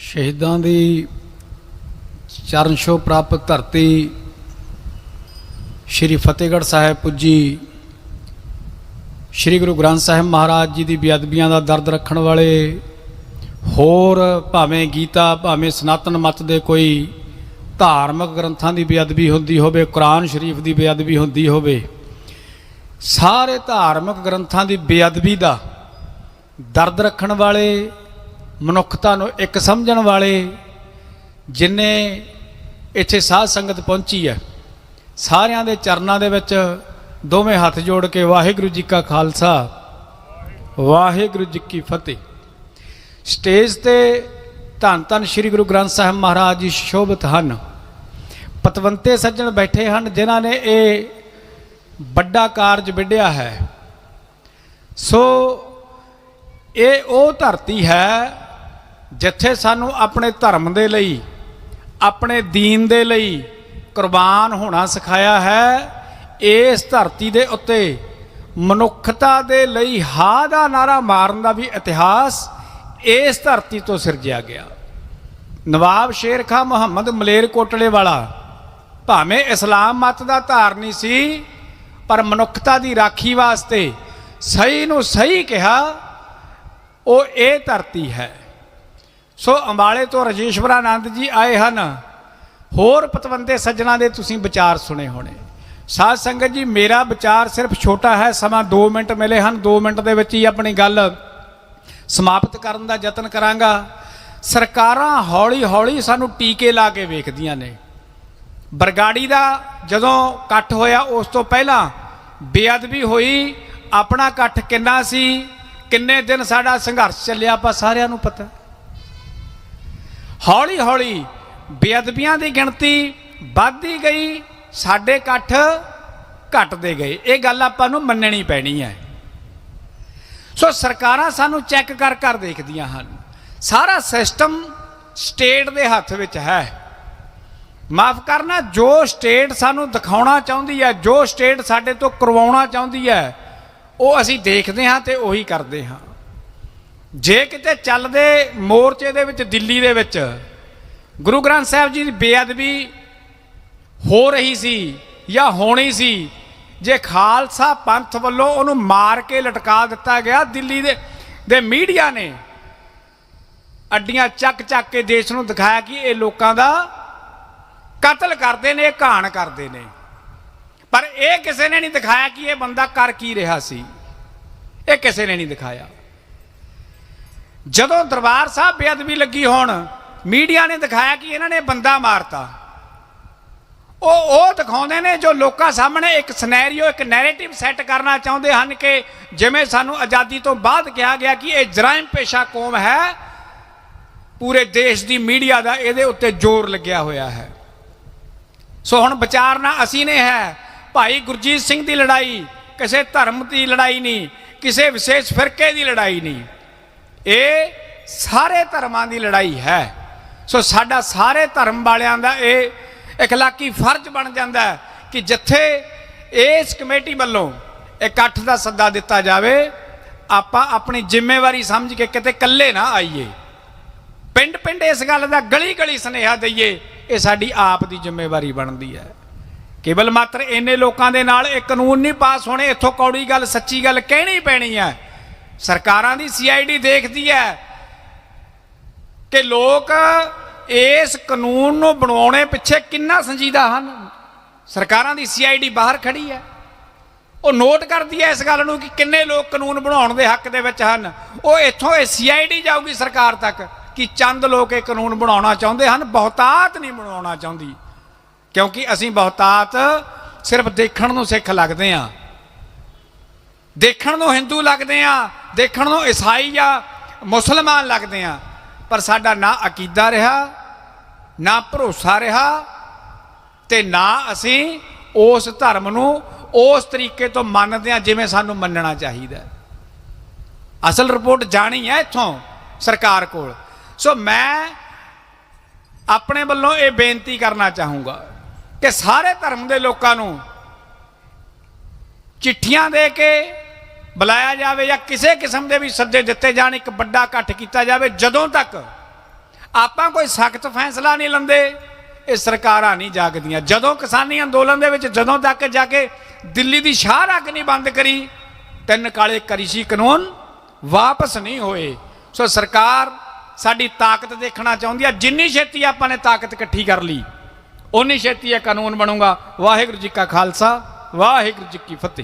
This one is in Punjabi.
ਸ਼ਹੀਦਾਂ ਦੀ ਚਰਨ ਛੋਹ ਪ੍ਰਾਪਤ ਧਰਤੀ ਸ਼੍ਰੀ ਫਤਿਹਗੜ੍ਹ ਸਾਹਿਬ ਪੁੱਜੀ। ਸ਼੍ਰੀ ਗੁਰੂ ਗ੍ਰੰਥ ਸਾਹਿਬ ਮਹਾਰਾਜ ਜੀ ਦੀ ਬੇਅਦਬੀਆਂ ਦਾ ਦਰਦ ਰੱਖਣ ਵਾਲੇ ਹੋਰ ਭਾਵੇਂ ਗੀਤਾ, ਭਾਵੇਂ ਸਨਾਤਨ ਮਤ ਦੇ ਕੋਈ ਧਾਰਮਿਕ ਗ੍ਰੰਥਾਂ ਦੀ ਬੇਅਦਬੀ ਹੁੰਦੀ ਹੋਵੇ, ਕੁਰਾਨ ਸ਼ਰੀਫ ਦੀ ਬੇਅਦਬੀ ਹੁੰਦੀ ਹੋਵੇ, ਸਾਰੇ ਧਾਰਮਿਕ ਗ੍ਰੰਥਾਂ ਦੀ ਬੇਅਦਬੀ ਦਾ ਦਰਦ ਰੱਖਣ ਵਾਲੇ ਮਨੁੱਖਤਾ ਨੂੰ ਇੱਕ ਸਮਝਣ ਵਾਲੇ ਜਿਨੇ ਇੱਥੇ ਸਾਧ ਸੰਗਤ ਪਹੁੰਚੀ ਹੈ, ਸਾਰਿਆਂ ਦੇ ਚਰਨਾਂ ਦੇ ਵਿੱਚ ਦੋਵੇਂ ਹੱਥ ਜੋੜ ਕੇ ਵਾਹਿਗੁਰੂ ਜੀ ਕਾ ਖਾਲਸਾ, ਵਾਹਿਗੁਰੂ ਜੀ ਕੀ ਫਤਿਹ। ਸਟੇਜ ਤੇ ਧੰਨ ਧੰਨ ਸ੍ਰੀ ਗੁਰੂ ਗ੍ਰੰਥ ਸਾਹਿਬ ਮਹਾਰਾਜ ਜੀ ਸ਼ੋਭਿਤ ਹਨ। ਪਤਵੰਤੇ ਸੱਜਣ ਬੈਠੇ ਹਨ ਜਿਨ੍ਹਾਂ ਨੇ ਇਹ ਵੱਡਾ ਕਾਰਜ ਵਿੱਢਿਆ ਹੈ। ਸੋ ਇਹ ਉਹ ਧਰਤੀ ਹੈ ਜਿੱਥੇ ਸਾਨੂੰ ਆਪਣੇ ਧਰਮ ਦੇ ਲਈ, ਆਪਣੇ ਦੀਨ ਦੇ ਲਈ ਕੁਰਬਾਨ ਹੋਣਾ ਸਿਖਾਇਆ ਹੈ, ਇਸ ਧਰਤੀ ਦੇ ਉੱਤੇ ਮਨੁੱਖਤਾ ਦੇ ਲਈ ਹਾ ਦਾ ਨਾਰਾ ਮਾਰਨ ਦਾ ਵੀ ਇਤਿਹਾਸ ਇਸ ਧਰਤੀ ਤੋਂ ਸਿਰਜਿਆ ਗਿਆ। ਨਵਾਬ ਸ਼ੇਰ ਖਾਂ ਮੁਹੰਮਦ ਮਲੇਰ ਕੋਟਲੇ ਵਾਲਾ ਭਾਵੇਂ ਇਸਲਾਮ ਮਤ ਦਾ ਧਾਰਨੀ ਸੀ, ਪਰ ਮਨੁੱਖਤਾ ਦੀ ਰਾਖੀ ਵਾਸਤੇ ਸਹੀ ਨੂੰ ਸਹੀ ਕਿਹਾ, ਉਹ ਇਹ ਧਰਤੀ ਹੈ। ਸੋ ਅੰਬਾਲੇ ਤੋਂ ਰਜੇਸ਼ਵਰਾ ਆਨੰਦ ਜੀ ਆਏ ਹਨ। ਹੋਰ ਪਤਵੰਤੇ ਸੱਜਣਾ ਦੇ ਤੁਸੀਂ ਵਿਚਾਰ ਸੁਣੇ ਹੋਣੇ। ਸਾਧ ਸੰਗਤ ਜੀ, ਮੇਰਾ ਵਿਚਾਰ ਸਿਰਫ ਛੋਟਾ ਹੈ, ਸਮਾਂ 2 ਮਿੰਟ ਮਿਲੇ ਹਨ। 2 ਮਿੰਟ ਦੇ ਵਿੱਚ ਹੀ ਆਪਣੀ ਗੱਲ ਸਮਾਪਤ ਕਰਨ ਦਾ ਯਤਨ ਕਰਾਂਗਾ। ਸਰਕਾਰਾਂ ਹੌਲੀ ਹੌਲੀ ਸਾਨੂੰ ਟੀਕੇ ਲਾ ਕੇ ਵੇਖਦੀਆਂ ਨੇ। ਬਰਗਾੜੀ ਦਾ ਜਦੋਂ ਇਕੱਠ ਹੋਇਆ, ਉਸ ਤੋਂ ਪਹਿਲਾਂ ਬੇਅਦਬੀ ਹੋਈ। ਆਪਣਾ ਇਕੱਠ ਕਿੰਨਾ ਸੀ? ਕਿੰਨੇ ਦਿਨ ਸਾਡਾ ਸੰਘਰਸ਼ ਚੱਲਿਆ, ਆਪਾਂ ਸਾਰਿਆਂ ਨੂੰ ਪਤਾ। ਹੌਲੀ ਹੌਲੀ ਬੇਅਦਬੀਆਂ ਦੀ ਗਿਣਤੀ ਵੱਧਦੀ ਗਈ, ਸਾਡੇ ਇਕੱਠ ਘਟਦੇ ਗਏ। ਇਹ ਗੱਲ ਆਪਾਂ ਨੂੰ ਮੰਨਣੀ ਪੈਣੀ ਹੈ। ਸੋ ਸਰਕਾਰਾਂ ਸਾਨੂੰ ਚੈੱਕ ਕਰ ਕਰ ਦੇਖਦੀਆਂ ਹਨ। ਸਾਰਾ ਸਿਸਟਮ ਸਟੇਟ ਦੇ ਹੱਥ ਵਿੱਚ ਹੈ। ਮਾਫ ਕਰਨਾ, ਜੋ ਸਟੇਟ ਸਾਨੂੰ ਦਿਖਾਉਣਾ ਚਾਹੁੰਦੀ ਹੈ, ਜੋ ਸਟੇਟ ਸਾਡੇ ਤੋਂ ਕਰਵਾਉਣਾ ਚਾਹੁੰਦੀ ਹੈ, ਉਹ ਅਸੀਂ ਦੇਖਦੇ ਹਾਂ ਤੇ ਉਹੀ ਕਰਦੇ ਹਾਂ। ਜੇ ਕਿਤੇ ਚੱਲਦੇ ਮੋਰਚੇ ਦੇ ਵਿੱਚ ਦਿੱਲੀ ਦੇ ਵਿੱਚ, ਗੁਰੂ ਗ੍ਰੰਥ ਸਾਹਿਬ ਜੀ ਦੀ ਬੇਅਦਬੀ ਹੋ ਰਹੀ ਸੀ ਜਾਂ ਹੋਣੀ ਸੀ, ਜੇ ਖਾਲਸਾ ਪੰਥ ਵੱਲੋਂ ਉਹਨੂੰ ਮਾਰ ਕੇ ਲਟਕਾ ਦਿੱਤਾ ਗਿਆ, ਦਿੱਲੀ ਦੇ ਦੇ ਮੀਡੀਆ ਨੇ, ਅੱਡੀਆਂ ਚੱਕ ਚੱਕ ਕੇ ਦੇਸ਼ ਨੂੰ ਦਿਖਾਇਆ ਕਿ ਇਹ ਲੋਕਾਂ ਦਾ ਕਤਲ ਕਰਦੇ ਨੇ ਘਾਣ ਕਰਦੇ ਨੇ। ਪਰ ਇਹ ਕਿਸੇ ਨੇ ਨਹੀਂ ਦਿਖਾਇਆ ਕਿ ਇਹ ਬੰਦਾ ਕਰ ਕੀ ਰਿਹਾ ਸੀ। ਇਹ ਕਿਸੇ ਨੇ ਨਹੀਂ ਦਿਖਾਇਆ। ਜਦੋਂ ਦਰਬਾਰ ਸਾਹਿਬ ਬੇਅਦਬੀ ਲੱਗੀ ਹੋਣ, ਮੀਡੀਆ ਨੇ ਦਿਖਾਇਆ ਕਿ ਇਹਨਾਂ ਨੇ ਬੰਦਾ ਮਾਰਤਾ। ਉਹ ਉਹ ਦਿਖਾਉਂਦੇ ਨੇ ਜੋ ਲੋਕਾਂ ਸਾਹਮਣੇ ਇੱਕ ਸਿਨੈਰੀਓ ਇੱਕ ਨੈਰੇਟਿਵ ਸੈੱਟ ਕਰਨਾ ਚਾਹੁੰਦੇ ਹਨ ਕਿ ਜਿਵੇਂ ਸਾਨੂੰ ਆਜ਼ਾਦੀ ਤੋਂ ਬਾਅਦ ਕਿਹਾ ਗਿਆ ਕਿ ਇਹ ਜਰਾਇਮ ਪੇਸ਼ਾ ਕੌਮ ਹੈ, ਪੂਰੇ ਦੇਸ਼ ਦੀ ਮੀਡੀਆ ਦਾ ਇਹਦੇ ਉੱਤੇ ਜ਼ੋਰ ਲੱਗਿਆ ਹੋਇਆ ਹੈ। ਸੋ ਹੁਣ ਵਿਚਾਰਨਾ ਅਸੀਂ ਨੇ ਹੈ, ਭਾਈ ਗੁਰਜੀਤ ਸਿੰਘ ਦੀ ਲੜਾਈ, ਕਿਸੇ ਧਰਮ ਦੀ ਲੜਾਈ ਨਹੀਂ, ਕਿਸੇ ਵਿਸ਼ੇਸ਼ ਫਿਰਕੇ ਦੀ ਲੜਾਈ ਨਹੀਂ। ਇਹ ਸਾਰੇ ਧਰਮਾਂ ਦੀ ਲੜਾਈ ਹੈ। ਸੋ ਸਾਡਾ ਸਾਰੇ ਧਰਮ ਵਾਲਿਆਂ ਦਾ ਇਹ ਇਖਲਾਕੀ ਫਰਜ਼ ਬਣ ਜਾਂਦਾ ਹੈ ਕਿ ਜਿੱਥੇ ਇਸ ਕਮੇਟੀ ਵੱਲੋਂ ਇਕੱਠ ਦਾ ਸੱਦਾ ਦਿੱਤਾ ਜਾਵੇ, ਆਪਾਂ ਆਪਣੀ ਜ਼ਿੰਮੇਵਾਰੀ ਸਮਝ ਕੇ ਕਿਤੇ ਇਕੱਲੇ ਨਾ ਆਈਏ। ਪਿੰਡ ਪਿੰਡ ਇਸ ਗੱਲ ਦਾ ਗਲੀ ਗਲੀ ਸੁਨੇਹਾ ਦਈਏ, ਇਹ ਸਾਡੀ ਆਪ ਦੀ ਜ਼ਿੰਮੇਵਾਰੀ ਬਣਦੀ ਹੈ। ਕੇਵਲ ਮਾਤਰ ਇੰਨੇ ਲੋਕਾਂ ਦੇ ਨਾਲ ਇਹ ਕਾਨੂੰਨ ਨਹੀਂ ਪਾਸ ਹੋਣੇ, ਇੱਥੋਂ ਕੌੜੀ ਗੱਲ, ਸੱਚੀ ਗੱਲ ਕਹਿਣੀ ਪੈਣੀ ਹੈ। ਸਰਕਾਰਾਂ ਦੀ ਸੀਆਈਡੀ ਦੇਖਦੀ ਹੈ ਕਿ ਲੋਕ ਇਸ ਕਾਨੂੰਨ ਨੂੰ ਬਣਾਉਣੇ ਪਿੱਛੇ ਕਿੰਨਾ ਸੰਜੀਦਾ ਹਨ। ਸਰਕਾਰਾਂ ਦੀ ਸੀਆਈਡੀ ਬਾਹਰ ਖੜੀ ਹੈ। ਉਹ ਨੋਟ ਕਰਦੀ ਹੈ ਇਸ ਗੱਲ ਨੂੰ ਕਿ ਕਿੰਨੇ ਲੋਕ ਕਾਨੂੰਨ ਬਣਾਉਣ ਦੇ ਹੱਕ ਦੇ ਵਿੱਚ ਹਨ। ਉਹ ਇੱਥੋਂ ਇਹ ਸੀਆਈਡੀ ਜਾਊਗੀ ਸਰਕਾਰ ਤੱਕ ਕਿ ਚੰਦ ਲੋਕ ਇਹ ਕਾਨੂੰਨ ਬਣਾਉਣਾ ਚਾਹੁੰਦੇ ਹਨ। ਬਹੁਤਾਤ ਨਹੀਂ ਬਣਾਉਣਾ ਚਾਹੁੰਦੀ। ਕਿਉਂਕਿ ਅਸੀਂ ਬਹੁਤਾਤ ਸਿਰਫ ਦੇਖਣ ਨੂੰ ਸਿੱਖ ਲੱਗਦੇ ਹਾਂ। ਦੇਖਣ ਨੂੰ ਹਿੰਦੂ ਲੱਗਦੇ ਆ ਦੇਖਣ ਨੂੰ ਈਸਾਈ ਜਾਂ ਮੁਸਲਮਾਨ ਲੱਗਦੇ ਆ, ਪਰ ਸਾਡਾ ਨਾ ਅਕੀਦਾ ਰਿਹਾ, ਨਾ ਭਰੋਸਾ ਰਿਹਾ, ਤੇ ਨਾ ਅਸੀਂ ਉਸ ਧਰਮ ਨੂੰ ਉਸ ਤਰੀਕੇ ਤੋਂ ਮੰਨਦੇ ਆ ਜਿਵੇਂ ਸਾਨੂੰ ਮੰਨਣਾ ਚਾਹੀਦਾ ਅਸਲ ਰਿਪੋਰਟ ਜਾਣੀ ਹੈ ਇੱਥੋਂ ਸਰਕਾਰ ਕੋਲ। ਸੋ ਮੈਂ ਆਪਣੇ ਵੱਲੋਂ ਇਹ ਬੇਨਤੀ ਕਰਨਾ ਚਾਹੂੰਗਾ ਕਿ ਸਾਰੇ ਧਰਮ ਦੇ ਲੋਕਾਂ ਨੂੰ ਚਿੱਠੀਆਂ ਦੇ ਕੇ ਬੁਲਾਇਆ ਜਾਵੇ ਜਾਂ ਕਿਸੇ ਕਿਸਮ ਦੇ ਵੀ ਸੱਦੇ ਦਿੱਤੇ ਜਾਣ, ਇੱਕ ਵੱਡਾ ਇਕੱਠ ਕੀਤਾ ਜਾਵੇ, ਜਦੋਂ ਤੱਕ ਆਪਾਂ ਕੋਈ ਸਖਤ ਫੈਸਲਾ ਨਹੀਂ ਲੰਦੇ, ਇਹ ਸਰਕਾਰਾਂ ਨਹੀਂ ਜਾਗਦੀਆਂ। ਜਦੋਂ ਕਿਸਾਨੀ ਅੰਦੋਲਨ ਦੇ ਵਿੱਚ ਜਦੋਂ ਤੱਕ ਜਾ ਕੇ ਦਿੱਲੀ ਦੀ ਸ਼ਾਹ ਰੱਗ ਨਹੀਂ ਬੰਦ ਕਰੀ, ਤਿੰਨ ਕਾਲੇ ਕਰੀਸ਼ੀ ਕਾਨੂੰਨ ਵਾਪਸ ਨਹੀਂ ਹੋਏ। ਸੋ ਸਰਕਾਰ ਸਾਡੀ ਤਾਕਤ ਦੇਖਣਾ ਚਾਹੁੰਦੀ ਆ। ਜਿੰਨੀ ਛੇਤੀ ਆਪਾਂ ਨੇ ਤਾਕਤ ਇਕੱਠੀ ਕਰ ਲਈ ਉਨੀ ਛੇਤੀ ਇਹ ਕਾਨੂੰਨ ਬਣੂਗਾ। ਵਾਹਿਗੁਰੂ ਜੀ ਕਾ ਖਾਲਸਾ, ਵਾਹਿਗੁਰੂ ਜੀ ਕੀ ਫਤਿਹ।